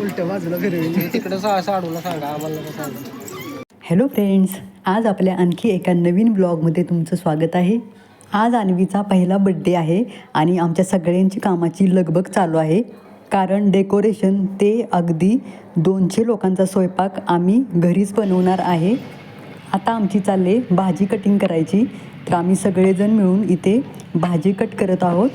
उलट्या बाजूला फिरवी तिकडं सा साडूला सांगा आम्हाला सांगा हॅलो फ्रेंड्स आज आपल्या आणखी एका नवीन ब्लॉगमध्ये तुमचं स्वागत आहे. आज अन्वीचा पहिला बड्डे आहे आणि आमच्या सगळ्यांची कामाची लगबग चालू आहे. कारण डेकोरेशन ते अगदी दोनशे लोकांचा स्वयंपाक आम्ही घरीच बनवणार आहे. आता आमची चालले भाजी कटिंग करायची. तर आम्ही सगळेजण मिळून इथे भाजी कट करत आहोत.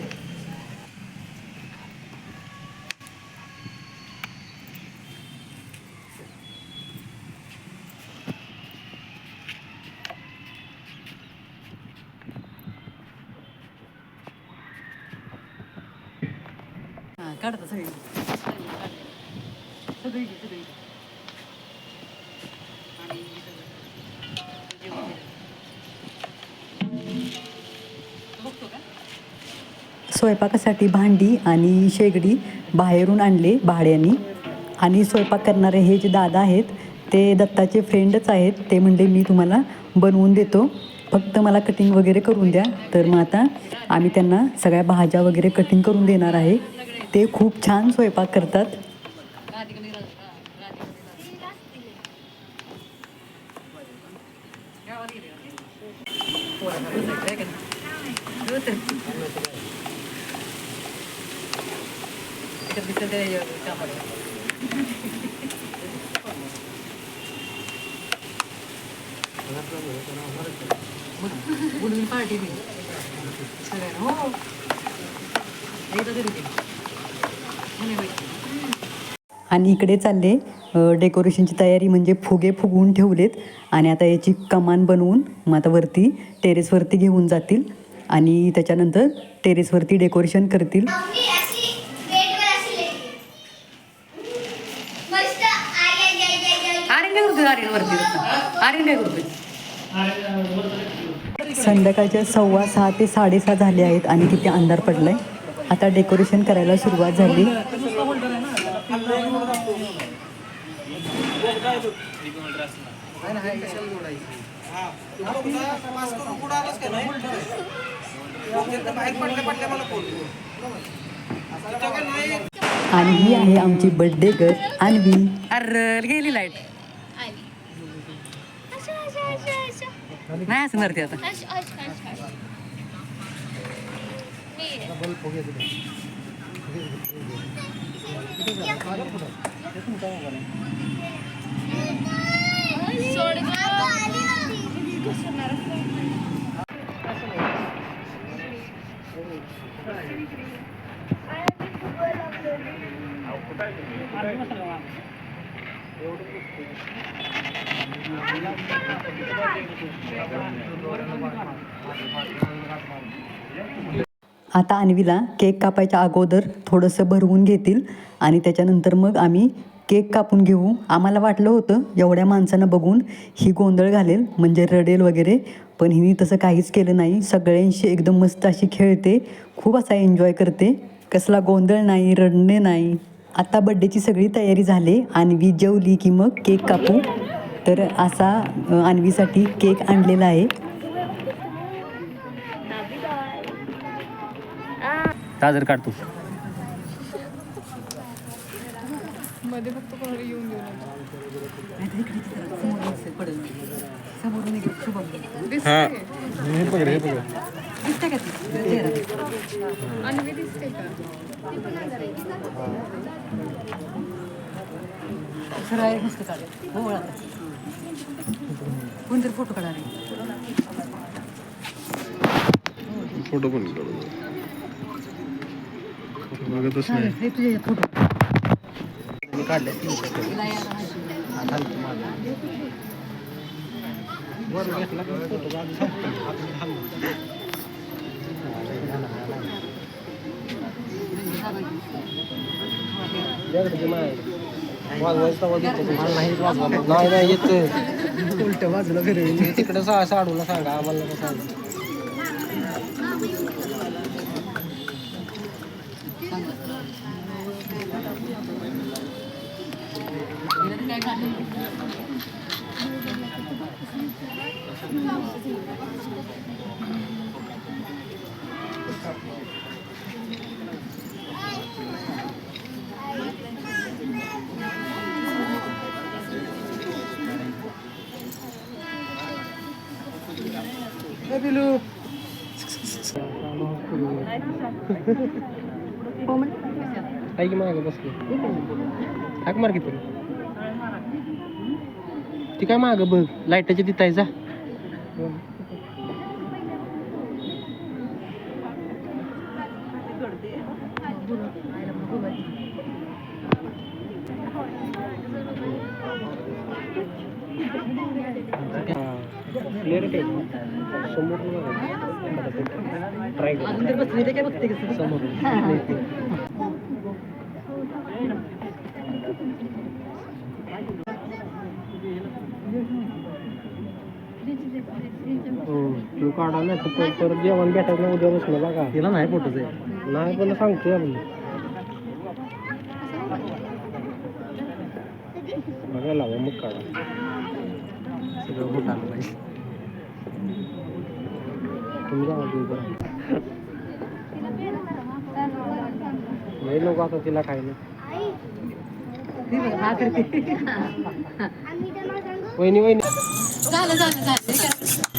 काढता सगळी. सगळी सगळी. स्वयंपाकासाठी भांडी आणि शेगडी बाहेरून आणले भाड्यानी. आणि स्वयंपाक करणारे हे जे दादा आहेत ते दत्ताचे फ्रेंडच आहेत ते म्हणले मी तुम्हाला बनवून देतो. फक्त मला कटिंग वगैरे करून द्या. तर मग आता आम्ही त्यांना सगळ्या भाज्या वगैरे कटिंग करून देणार आहे. ते खूप छान स्वयंपाक करतात. पार्टी हो आणि इकडे चालले. डेकोरेशनची तयारी म्हणजे फुगे फुगवून ठेवलेत आणि आता याची कमान बनवून मग आता वरती टेरेसवरती घेऊन जातील आणि त्याच्यानंतर टेरेसवरती डेकोरेशन करतील. संध्याकाळच्या सव्वा सहा ते साडेसहा झाले आहेत आणि तिथे अंधार पडलाय. आता डेकोरेशन करायला सुरुवात झाली. आणि ही. आहे आमची बर्थडे गर्ल अन्वी अरे गेली लाइट. नाही असणार ते आता. अशा, अशा, अशा, अशा. मी सोड आता अन्वीला केक कापायच्या अगोदर थोडंसं भरवून घेतील आणि त्याच्यानंतर मग आम्ही केक कापून घेऊ. आम्हाला वाटलं होतं एवढ्या माणसांना बघून ही गोंधळ घालेल म्हणजे रडेल वगैरे पण हिने तसं काहीच केलं नाही. सगळ्यांशी एकदम मस्त अशी खेळते खूप असा एन्जॉय करते. कसला गोंधळ नाही रडणे नाही. आता बड्डेची सगळी तयारी झाली. आणवी जेवली की मग केक कापू. तर असा आणवीसाठी केक आणलेला आहे. गाजर काढतो हा. कोणतरी फोटो काढा फोटो पण काढू? बघतच नाही. नाही नाही येत उलट्या बाजूला फिरवी तिकडं साडूला सांगा आम्हाला सांगा Hai lu. Hai gimana ke bosku? Aku mar gitu. Tika mah agak light aja di Taiza. समोर ट्राय कर समोर काढा ना तर परत जेवण भेटायचं नाही उद्या बसलं बघा. तिला नाही फोटोच आहे नाही पण सांगतोय आपण. बघा लावा मग काढा. सगळं फोटो आलं पाहिजे. तुम्ही जावा बरं. नाही नको आता तिला खायला वहिनी वहिनी. झालं झालं झालं.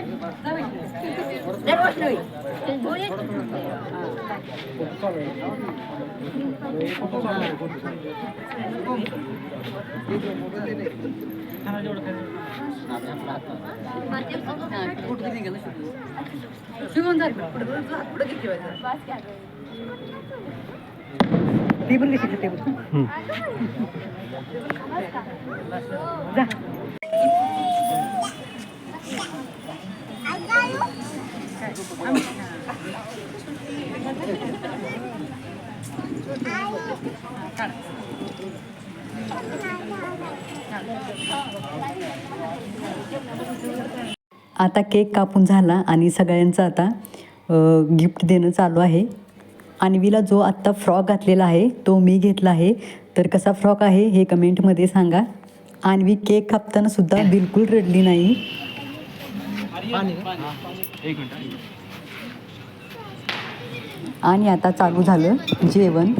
टेबल कशी टेबल आता केक कापून झाला आणि सगळ्यांचं आता गिफ्ट देणं चालू आहे. आणवीला जो आत्ता फ्रॉक घातलेला आहे तो मी घेतला आहे. तर कसा फ्रॉक आहे हे कमेंटमध्ये सांगा. आणवी केक कापताना सुद्धा बिलकुल रडली नाही. आणि आता चालू झालं जेवण.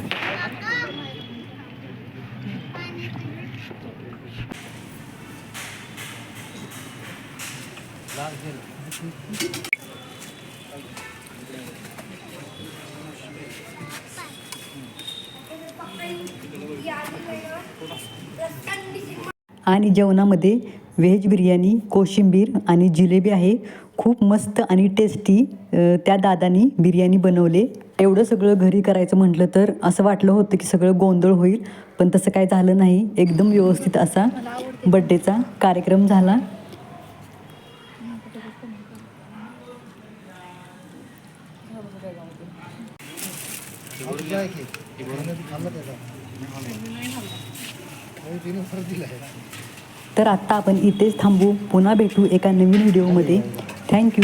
आणि जेवणामध्ये व्हेज बिर्याणी कोशिंबीर आणि जिलेबी आहे. खूप मस्त आणि टेस्टी त्या दादानी बिर्याणी बनवले. एवढं सगळं घरी करायचं म्हटलं तर असं वाटलं होतं की सगळं गोंधळ होईल पण तसं काय झालं नाही. एकदम व्यवस्थित असा बड्डेचा कार्यक्रम झाला. तर आत्ता आपण इथेच थांबू. पुन्हा भेटू एका नवीन व्हिडिओमध्ये थँक्यू